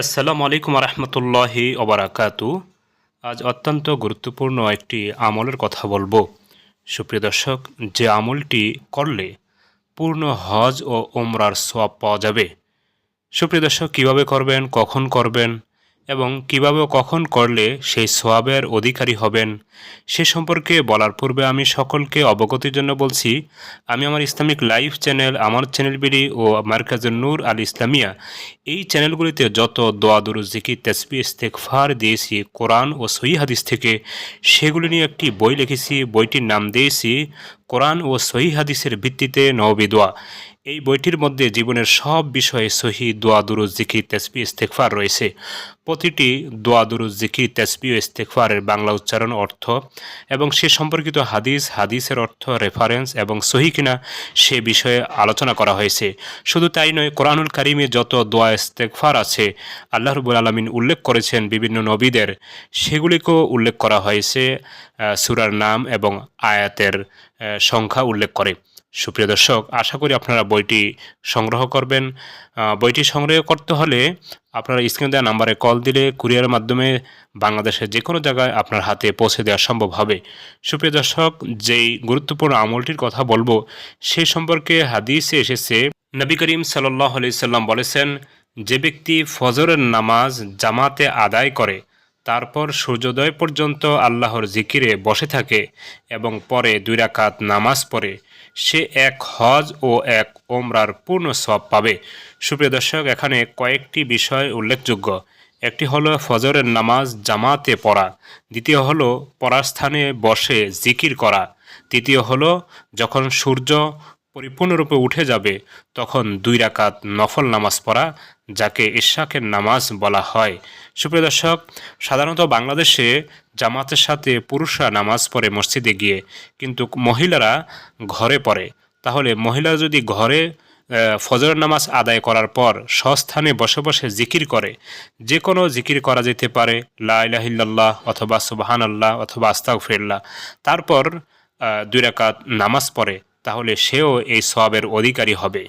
আসসালামু আলাইকুম রহমতুল্লাহি ওবরাকাতু। আজ অত্যন্ত গুরুত্বপূর্ণ একটি আমলের কথা বলব। সুপ্রিয় দর্শক, যে আমলটি করলে পূর্ণ হজ ও ওমরার সোয়াব পাওয়া যাবে। সুপ্রিয় দর্শক, কীভাবে করবেন, কখন করবেন এবং কীভাবে কখন করলে সেই সোয়াবের অধিকারী হবেন, সে সম্পর্কে বলার পূর্বে আমি সকলকে অবগতির জন্য বলছি, আমি আমার ইসলামিক লাইভ চ্যানেল, আমার চ্যানেল বিডি ও মার্কাজুল নূর আল ইসলামিয়া। এই চ্যানেলগুলিতে যত দোয়া দুরু জিকির তেসবি ইস্তেকফার দিয়েছি, কোরআন ও সহি হাদিস থেকে, সেগুলি নিয়ে একটি বই লিখেছি, বইটির নাম দিয়েছি, কোরআন ও সহি হাদিসের ভিত্তিতে নবী দোয়া। এই বইটির মধ্যে জীবনের সব বিষয়ে সহি দোয়া দুরুজ জিকির তেসবি ইস্তেকফার রয়েছে। প্রতিটি দোয়া দুরুজ জিকির তেসবি ও ইস্তেকফারের বাংলা উচ্চারণ অর্থ এবং সে সম্পর্কিত হাদিস, হাদিসের অর্থ রেফারেন্স এবং সহি কিনা সে বিষয়ে আলোচনা করা হয়েছে। শুধু তাই নয়, কোরআনুল কারিমে যত দোয়া ইস্তেকফার আছে, আল্লাহ রবুল আলমিন উল্লেখ করেছেন বিভিন্ন নবীদের। সেগুলিকেও উল্লেখ করা হয়েছে সুরার নাম এবং আয়াতের সংখ্যা উল্লেখ করে। সুপ্রিয় দর্শক, আশা করি আপনারা বইটি সংগ্রহ করবেন। বইটি সংগ্রহ করতে হলে আপনারা স্ক্রিনে দেওয়া নাম্বারে কল দিলে কুরিয়ারের মাধ্যমে বাংলাদেশের যে কোনো জায়গায় আপনার হাতে পৌঁছে দেওয়া সম্ভব হবে। সুপ্রিয় দর্শক, যেই গুরুত্বপূর্ণ আমলটির কথা বলব সেই সম্পর্কে হাদিসে এসেছে, নবী করিম সাল্লাহ আলি সাল্লাম বলেছেন, যে ব্যক্তি ফজরের নামাজ জামাতে আদায় করে তারপর সূর্যোদয় পর্যন্ত আল্লাহর জিকিরে বসে থাকে এবং পরে দুই রাকাত নামাজ পড়ে। সে এক হজ ও এক ওমরার পূর্ণ সব পাবে। সুপ্রিয় দর্শক, এখানে কয়েকটি বিষয় উল্লেখযোগ্য। একটি হলো ফজরের নামাজ জামাতে পড়া। দ্বিতীয় হলো পড়ার স্থানে বসে জিকির করা। তৃতীয় হলো যখন সূর্য পরিপূর্ণরূপে উঠে যাবে, তখন দুই রাকাত নফল নামাজ পড়া। যাকে ইশাকের নামাজ বলা হয়। সুপ্রিয় দর্শক সাধারণত বাংলাদেশে জামাতের সাথে পুরুষরা নামাজ পড়ে মসজিদে গিয়ে কিন্তু মহিলারা ঘরে পড়ে। তাহলে মহিলারা যদি ঘরে আহ, ফজরের নামাজ আদায় করার পর স্বস্থানে বসে বসে জিকির করে যে কোনো জিকির করা যেতে পারে লা ইলাহিল্লাহ অথবা সুবাহান আল্লাহ অথবা আস্তাগফিরুল্লাহ। তারপর দুই রাকাত নামাজ পড়ে তাহলে সেও এই সওয়াবের অধিকারী হবে।